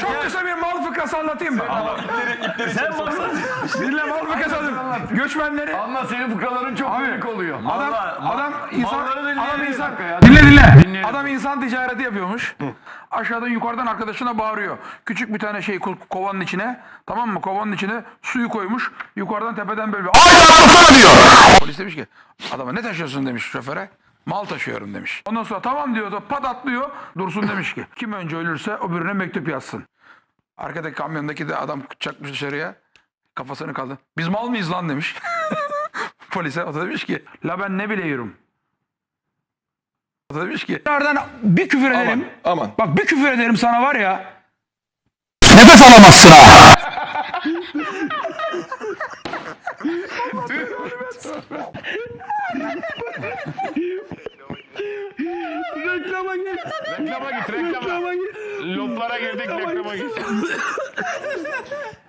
Çok kısa bir mal fıkrası anlatayım mı? Sen baksana. Dinle mal fıkrası anlatayım. Göçmenleri Anla senin fıkraların çok komik oluyor. Adam, Vallahi, adam insan, adam insan, ya. dinle dinle. Dinleyelim. Adam insan ticareti yapıyormuş. Aşağıdan yukarıdan arkadaşına bağırıyor. Küçük bir tane şey ko- kovanın içine, tamam mı? Kovanın içine suyu koymuş. Yukarıdan tepeden böyle ay atlasana diyor. Polis demiş ki adama ne taşıyorsun demiş şoföre. Mal taşıyorum demiş. Ondan sonra tamam diyor da pat atlıyor. Dursun demiş ki kim önce ölürse öbürüne mektup yazsın. Arkadaki kamyondaki de adam çakmış dışarıya. Kafasını kaldı. Biz mal mıyız lan demiş. Polise o da demiş ki la ben ne biliyorum. O da demiş ki nereden bir küfür ederim. Aman. Bak bir küfür ederim sana var ya. Nefes alamazsın ha. git. Reklama git reklama. Reklama. Loplara girdik reklama git.